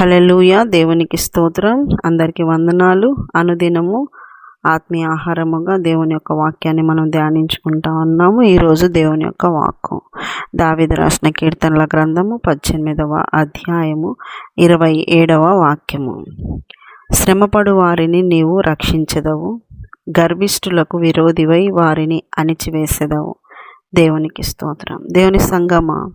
Hallelujah దేవునికి స్తోత్రం. అందరికీ వందనాలు. అనుదినము ఆత్మీయ ఆహారముగా దేవుని యొక్క వాక్యాన్ని మనం ధ్యానించుకుంటా ఉన్నాము. ఈరోజు దేవుని యొక్క వాక్యం దావిద రాసిన కీర్తనల గ్రంథము పద్దెనిమిదవ అధ్యాయము ఇరవై ఏడవ వాక్యము. శ్రమపడు వారిని నీవు రక్షించదవు. గర్భిష్ఠులకు విరోధివై వారిని అణిచివేసేదవు. దేవునికి స్తోత్రం. దేవుని సంగమ.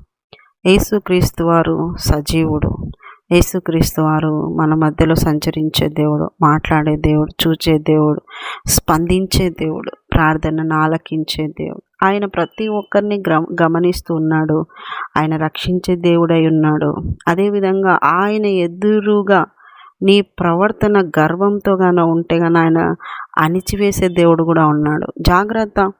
యేసుక్రీస్తు వారు సజీవుడు. యేసుక్రీస్తు వారు మన మధ్యలో సంచరించే దేవుడు మాట్లాడే దేవుడు చూచే దేవుడు స్పందించే దేవుడు ప్రార్థనను ఆలకించే దేవుడు. ఆయన ప్రతి ఒక్కరిని గమనిస్తూ ఉన్నాడు. ఆయన రక్షించే దేవుడై ఉన్నాడు. అదేవిధంగా ఆయన ఎదురుగా నీ ప్రవర్తన గర్వంతో గాన ఉంటే గాన ఆయన అణిచివేసే దేవుడు కూడా ఉన్నాడు. జాగ్రత్త.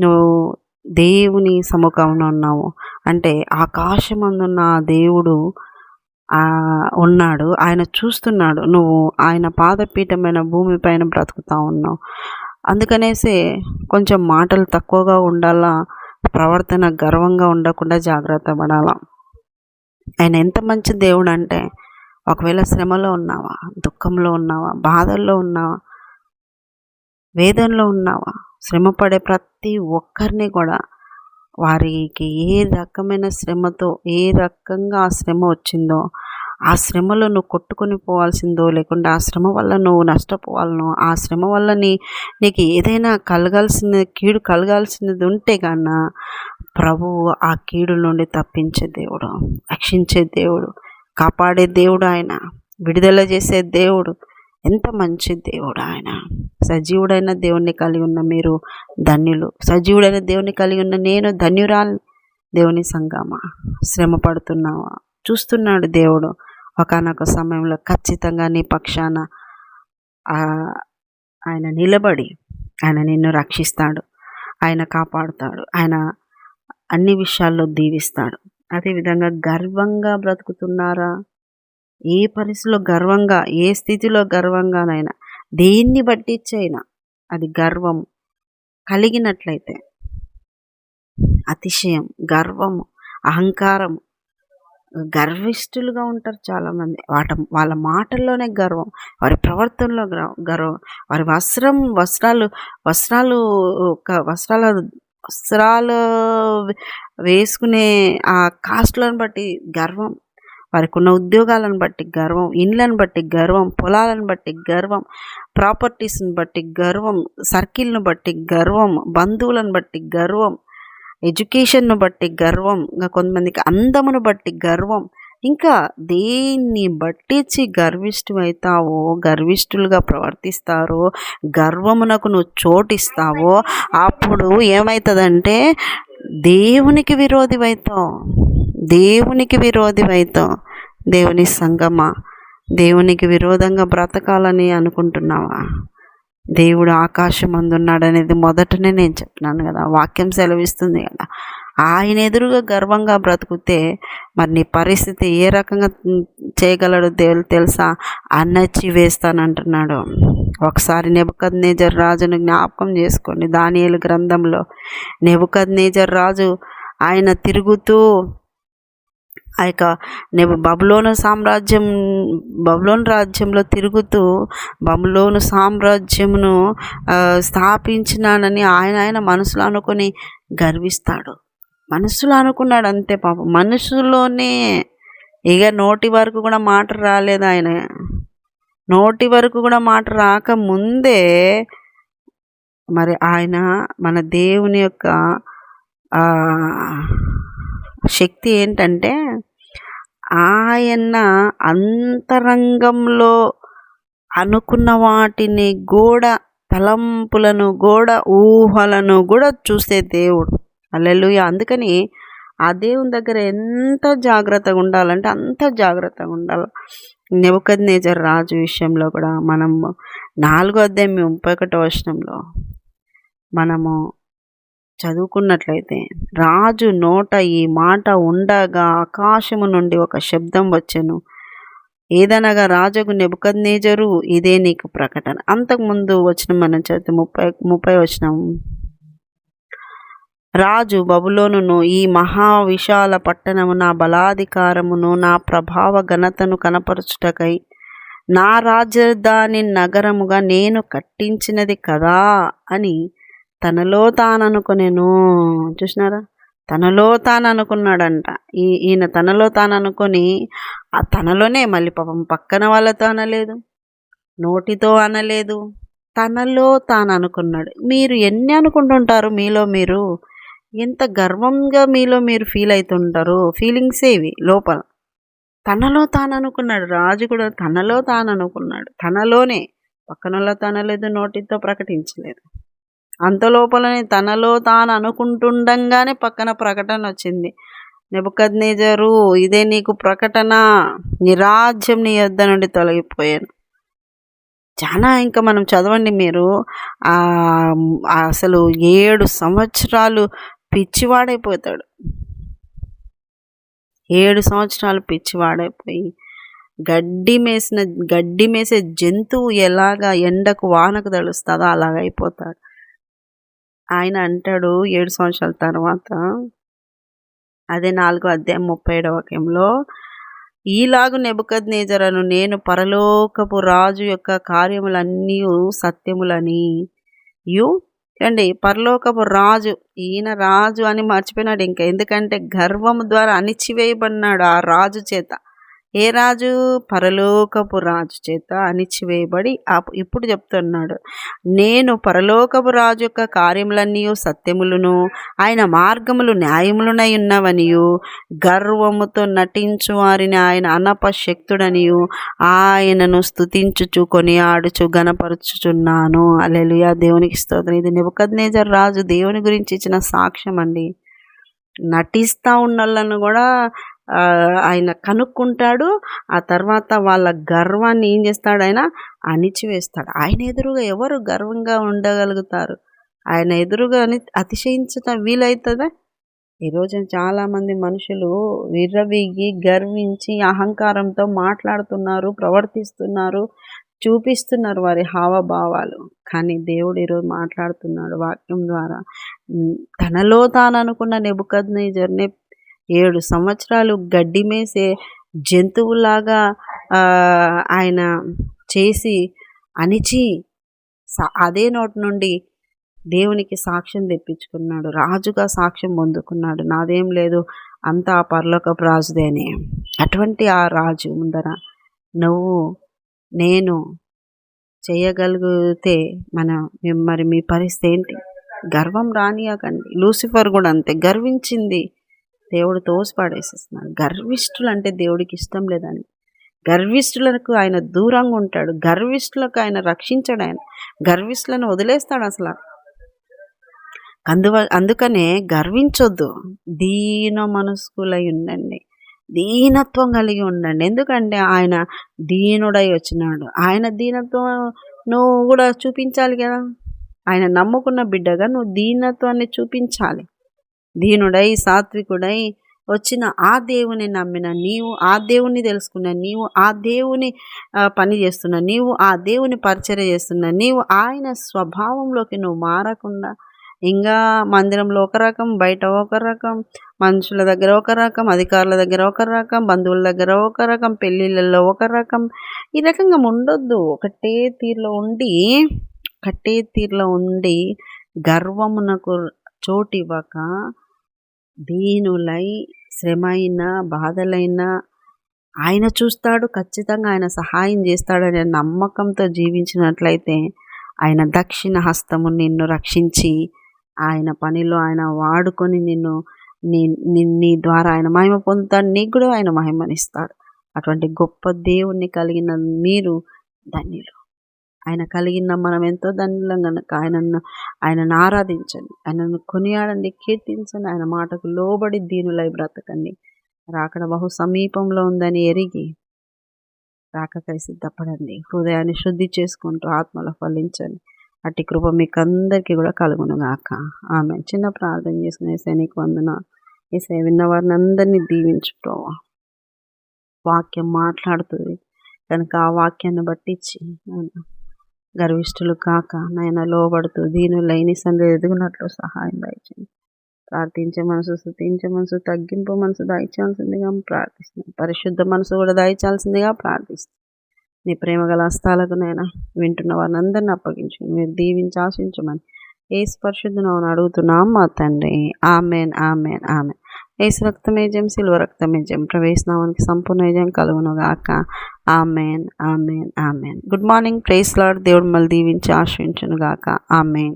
నువ్వు దేవుని సముఖంలో ఉన్నావు. అంటే ఆకాశమందున్న దేవుడు ఉన్నాడు. ఆయన చూస్తున్నాడు. నువ్వు ఆయన పాదపీఠమైన భూమిపైన బ్రతుకుతా ఉన్నావు. అందుకనేసే కొంచెం మాటలు తక్కువగా ఉండాలా? ప్రవర్తన గర్వంగా ఉండకుండా జాగ్రత్త పడాలా? ఆయన ఎంత మంచి దేవుడు అంటే ఒకవేళ శ్రమలో ఉన్నావా? దుఃఖంలో ఉన్నావా? బాధల్లో ఉన్నావా? వేదనలో ఉన్నావా? శ్రమపడే ప్రతి ఒక్కరిని కూడా వారికి ఏ రకమైన శ్రమతో ఏ రకంగా ఆ శ్రమ వచ్చిందో ఆ శ్రమలో నువ్వు కొట్టుకొని పోవాల్సిందో లేకుంటే ఆ శ్రమ వల్ల నువ్వు నష్టపోవాలనో ఆ శ్రమ వల్ల నీ నీకు ఏదైనా కలగాల్సిన కీడు కలగాల్సినది ఉంటే కన్నా ప్రభువు ఆ కీడు నుండి తప్పించే దేవుడు రక్షించే దేవుడు కాపాడే దేవుడు ఆయన విడుదల చేసే దేవుడు. ఎంత మంచి దేవుడు ఆయన. సజీవుడైన దేవుణ్ణి కలిగి ఉన్న మీరు ధన్యులు. సజీవుడైన దేవుని కలిగి ఉన్న నేను ధన్యురాలు. దేవుని సంగమా? శ్రమ పడుతున్నావా చూస్తున్నాడు దేవుడు. ఒకనొక సమయంలో ఖచ్చితంగా నీ పక్షాన ఆయన నిలబడి ఆయన నిన్ను రక్షిస్తాడు. ఆయన కాపాడుతాడు. ఆయన అన్ని విషయాల్లో దీవిస్తాడు. అదేవిధంగా గర్వంగా బ్రతుకుతున్నారా? ఏ పరిస్థితిలో గర్వంగా ఏ స్థితిలో గర్వంగానైనా దేన్ని బట్టిచ్చైనా అది గర్వం కలిగినట్లయితే అతిశయం గర్వము అహంకారం గర్విష్ఠులుగా ఉంటారు చాలామంది. వాట వాళ్ళ మాటల్లోనే గర్వం వారి ప్రవర్తనలో గర్వం వారి వస్త్రం వస్త్రాలు వస్త్రాలు ఒక వస్త్రాల వస్త్రాలు వేసుకునే ఆ కాస్ట్లను బట్టి గర్వం వారికి ఉన్న ఉద్యోగాలను బట్టి గర్వం ఇండ్లను బట్టి గర్వం పొలాలను బట్టి గర్వం ప్రాపర్టీస్ని బట్టి గర్వం సర్కిల్ను బట్టి గర్వం బంధువులను బట్టి గర్వం ఎడ్యుకేషన్ను బట్టి గర్వం ఇంకా కొంతమందికి అందమును బట్టి గర్వం. ఇంకా దేన్ని బట్టించి గర్విష్ఠువైతావో గర్విష్ఠులుగా ప్రవర్తిస్తారో గర్వమునకు నువ్వు చోటిస్తావో అప్పుడు ఏమవుతుందంటే దేవునికి విరోధివైతావు. దేవునికి విరోధివైతావు దేవుని సంగమా? దేవునికి విరోధంగా బ్రతకాలని అనుకుంటున్నావా? దేవుడు ఆకాశం అందున్నాడనేది మొదటనే నేను చెప్తున్నాను కదా. వాక్యం సెలవిస్తుంది కదా. ఆయన ఎదురుగా గర్వంగా బ్రతుకుతే మరి నీ పరిస్థితి ఏ రకంగా చేయగలడు దేవుడు తెలుసా? అన్నచ్చి వేస్తానంటున్నాడు. ఒకసారి నెబుకద్ నేజర్ రాజును జ్ఞాపకం చేసుకోండి. దానియలు గ్రంథంలో నెబుకద్ నేజర్ రాజు ఆయన తిరుగుతూ ఆ యొక్క నేను బబులోను సామ్రాజ్యం బబులోను రాజ్యంలో తిరుగుతూ బబులోను సామ్రాజ్యమును స్థాపించినానని ఆయన ఆయన మనసులో అనుకొని గర్విస్తాడు. మనసులో అనుకున్నాడు అంతే పాపం. మనసులోనే ఇక నోటి వరకు కూడా మాట రాలేదు ఆయన. నోటి వరకు కూడా మాట రాకముందే మరి ఆయన మన దేవుని యొక్క శక్తి ఏంటంటే ఆయన అంతరంగంలో అనుకున్న వాటిని కూడా తలంపులను కూడా ఊహలను కూడా చూసే దేవుడు. అల్లెలు అందుకని ఆ దేవుని దగ్గర ఎంత జాగ్రత్తగా ఉండాలంటే అంత జాగ్రత్తగా ఉండాలి. నెవకద్ నేజర్ రాజు విషయంలో కూడా మనము నాలుగో అధ్యాయం ముప్పై ఒకటో వచనంలో మనము చదువుకున్నట్లయితే రాజు నోట ఈ మాట ఉండగా ఆకాశము నుండి ఒక శబ్దం వచ్చెను. ఏదనగా రాజుకు నెబుకద్నేజరు ఇదే నీకు ప్రకటన. అంతకుముందు వచ్చిన మనం చదివితే ముప్పై ముప్పై వచ్చినాము రాజు బబులోనును ఈ మహా విశాల పట్టణము నా బలాధికారమును నా ప్రభావ ఘనతను కనపరచుటకై నా రాజధాని నగరముగా నేను కట్టించినది కదా అని తనలో తాననుకునేను. చూసినారా? తనలో తాను అనుకున్నాడంట ఈ ఈయన తనలో తాను అనుకొని ఆ తనలోనే మళ్ళీ పాపం పక్కన వాళ్ళతో అనలేదు. నోటితో అనలేదు. తనలో తాను అనుకున్నాడు మీరు ఎన్ని అనుకుంటుంటారు మీలో మీరు? ఎంత గర్వంగా మీలో మీరు ఫీల్ అవుతుంటారు ఫీలింగ్స్ ఏవి లోపల? తనలో తాను అనుకున్నాడు రాజు కూడా తనలో తాను అనుకున్నాడు తనలోనే. పక్కనలో తనలేదు నోటితో ప్రకటించలేదు. అంతలోపలనే తనలో తాను అనుకుంటుండగానే పక్కన ప్రకటన వచ్చింది. నెబద్నేజరు ఇదే నీకు ప్రకటన. నిరాజ్యం నీ యొద్ద నుండి తొలగిపోయాను. చాలా ఇంకా మనం చదవండి మీరు. అసలు ఏడు సంవత్సరాలు పిచ్చివాడైపోతాడు. ఏడు సంవత్సరాలు పిచ్చివాడైపోయి గడ్డి మేసిన గడ్డి మేసే జంతువు ఎలాగా ఎండకు వానకు తడుస్తుందో అలాగైపోతాడు. ఆయన అంటాడు ఏడు సంవత్సరాల తర్వాత. అదే నాలుగో అధ్యాయం ముప్పై ఏడవ వాక్యంలో ఈలాగు నెబద్ నేజరను నేను పరలోకపు రాజు యొక్క కార్యములన్నీ సత్యములని. యు అండి పరలోకపు రాజు ఈయన రాజు అని మర్చిపోయినాడు ఇంకా. ఎందుకంటే గర్వం ద్వారా అణిచివేయబడినాడు ఆ రాజు చేత. ఏ రాజు? పరలోకపు రాజు చేత అణిచివేయబడి ఇప్పుడు చెప్తున్నాడు. నేను పరలోకపు రాజు యొక్క కార్యములన్నీ సత్యములను ఆయన మార్గములు న్యాయములునై ఉన్నవనియు గర్వముతో నటించు వారిని ఆయన అనపశక్తుడనియు ఆయనను స్థుతించుచు కొనియాడుచు గనపరుచుచున్నాను అలెలుయా దేవునికి స్తోత్రం. ఇది నిబద్నేజర్ రాజు దేవుని గురించి ఇచ్చిన సాక్ష్యం అండి నటిస్తూ ఉన్నోళ్ళను కూడా ఆయన కనుక్కుంటాడు. ఆ తర్వాత వాళ్ళ గర్వాన్ని ఏం చేస్తాడు ఆయన? అణిచివేస్తాడు. ఆయన ఎదురుగా ఎవరు గర్వంగా ఉండగలుగుతారు? ఆయన ఎదురుగా అతిశయించటం వీలవుతుందా ఈరోజు చాలామంది మనుషులు విర్రవీగి గర్వించి అహంకారంతో మాట్లాడుతున్నారు ప్రవర్తిస్తున్నారు చూపిస్తున్నారు వారి హావభావాలు. కానీ దేవుడు ఈరోజు మాట్లాడుతున్నాడు వాక్యం ద్వారా. తనలో తాను అనుకున్న నెబుకద్ ఏడు సంవత్సరాలు గడ్డి మేసే జంతువులాగా ఆయన చేసి అణిచి అదే నోటి నుండి దేవునికి సాక్ష్యం తెప్పించుకున్నాడు. రాజుగా సాక్ష్యం పొందుకున్నాడు. నాదేం లేదు అంతా ఆ పర్లోకపు రాజుదేనే. అటువంటి ఆ రాజు ముందర నువ్వు నేను చేయగలిగితే మన మరి మీ పరిస్థితి ఏంటి? గర్వం రానియకండి. లూసిఫర్ కూడా అంతే. గర్వించింది దేవుడు తోసిపాడేసేస్తున్నాడు. గర్విష్ఠులు అంటే దేవుడికి ఇష్టం లేదని గర్విష్ఠులకు ఆయన దూరంగా ఉంటాడు. గర్విష్ఠులకు ఆయన రక్షించాడు ఆయన. గర్విష్ఠులను వదిలేస్తాడు అసలు. అందువ అందుకనే గర్వించొద్దు. దీన మనస్కులై ఉండండి. దీనత్వం కలిగి ఉండండి. ఎందుకంటే ఆయన దీనుడై వచ్చినాడు. ఆయన దీనత్వం నువ్వు కూడా చూపించాలి కదా. ఆయన నమ్ముకున్న బిడ్డగా నువ్వు దీనత్వాన్ని చూపించాలి. దీనుడై సాత్వికుడై వచ్చిన ఆ దేవుని నమ్మిన నీవు ఆ దేవుని తెలుసుకున్న నీవు ఆ దేవుని పని చేస్తున్న నీవు ఆ దేవుని పరిచయం చేస్తున్న నీవు ఆయన స్వభావంలోకి నువ్వు మారకుండా ఇంకా మందిరంలో ఒక రకం బయట ఒక రకం మనుషుల దగ్గర ఒక రకం అధికారుల దగ్గర ఒక రకం బంధువుల దగ్గర ఒక రకం పెళ్ళిళ్ళల్లో ఒక రకం. ఈ రకంగా ఉండొద్దు. ఒకటే తీరులో ఉండి ఒకటే తీరులో ఉండి గర్వమునకు చోటివ్వక దీనులై శ్రమైన బాధలైన ఆయన చూస్తాడు ఖచ్చితంగా ఆయన సహాయం చేస్తాడనే నమ్మకంతో జీవించినట్లయితే ఆయన దక్షిణ హస్తము నిన్ను రక్షించి ఆయన పనిలో ఆయన వాడుకొని నిన్ను నీ నీ ద్వారా ఆయన మహిమ పొందుతాడు. నీకు కూడా ఆయన మహిమనిస్తాడు. అటువంటి గొప్ప దేవుణ్ణి కలిగిన మీరు ధన్యులు. ఆయన కలిగిన మనం ఎంతో ధన్యులం కనుక ఆయనను ఆయనను ఆరాధించండి. ఆయనను కొనియాడండి కీర్తించండి. ఆయన మాటకు లోబడి దీనులై బ్రతకండి. రాకడ బహు సమీపంలో ఉందని ఎరిగి రాకకై సిద్ధపడండి. హృదయాన్ని శుద్ధి చేసుకుంటూ ఆత్మలో ఫలించండి. అట్టి కృప మీకు అందరికీ కూడా కలుగునుగాక. ఆమె చిన్న ప్రార్థన చేసుకునే సైనిక వందన. ఏసే విన్న వారిని అందరినీ దీవించు వాక్యం మాట్లాడుతుంది. కనుక ఆ వాక్యాన్ని బట్టించి గర్విష్ఠులు కాక నాయన లోబడుతూ దీనులైన సందేహం ఎదుగునట్లు సహాయం దాయించండి ప్రార్థించే మనసు స్థుతించే మనసు తగ్గింపు మనసు దాయించాల్సిందిగా ప్రార్థిస్తున్నాను పరిశుద్ధ మనసు కూడా దాయించాల్సిందిగా ప్రార్థిస్తున్నాను నీ ప్రేమ గల హస్తాలకు నేను వింటున్న వారిని అప్పగించు మీరు దీవించి ఆశించమని ఏ స్పర్శుద్ధను అడుగుతున్నాం మా తండ్రి. Amen amen amen. యేసు రక్తమేజం సిల్వ రక్తమేజం ప్రవేశనామానికి సంపూర్ణ ఏజం కలుగునుగాక. Amen amen amen. Good morning praise lord దేవుడు మళ్ళీ దీవించి ఆశ్రయించునుగాక. ఆమెన్.